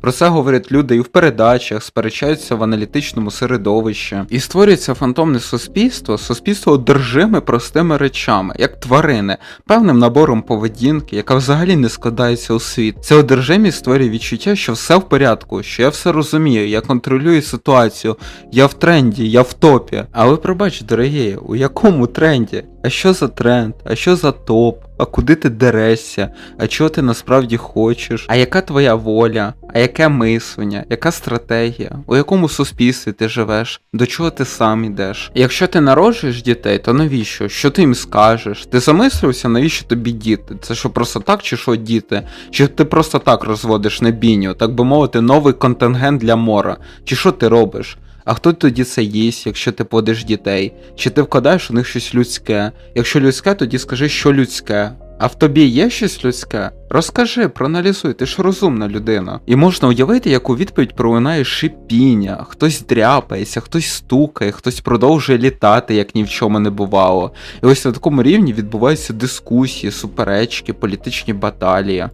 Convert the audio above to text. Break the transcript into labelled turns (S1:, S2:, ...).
S1: Про це говорять люди і в передачах, сперечаються в аналітичному середовищі. І створюється фантомне суспільство, суспільство одержиме простими речами, як тварини, певним набором поведінки, яка взагалі не складається у світ. Це одержимість створює відчуття, що все в порядку, що я все розумію, я контролюю ситуацію, я в тренді, я в топі. Але пробач, дорогі, у якому тренді? А що за тренд? А що за топ? А куди ти дерешся? А чого ти насправді хочеш? А яка твоя воля? А яке мислення? Яка стратегія? У якому суспільстві ти живеш? До чого ти сам ідеш? Якщо ти народжуєш дітей, то навіщо? Що ти їм скажеш? Ти замислився, навіщо тобі діти? Це що просто так чи що діти? Чи ти просто так розводиш на бійню, так би мовити, новий контингент для мора? Чи що ти робиш? А хто тоді це їсть, якщо ти подиш дітей? Чи ти вкладаєш у них щось людське? Якщо людське, тоді скажи, що людське. А в тобі є щось людське? Розкажи, проаналізуй, ти ж розумна людина. І можна уявити, як у відповідь пролунає шипіння, хтось дряпається, хтось стукає, хтось продовжує літати, як ні в чому не бувало. І ось на такому рівні відбуваються дискусії, суперечки, політичні баталії.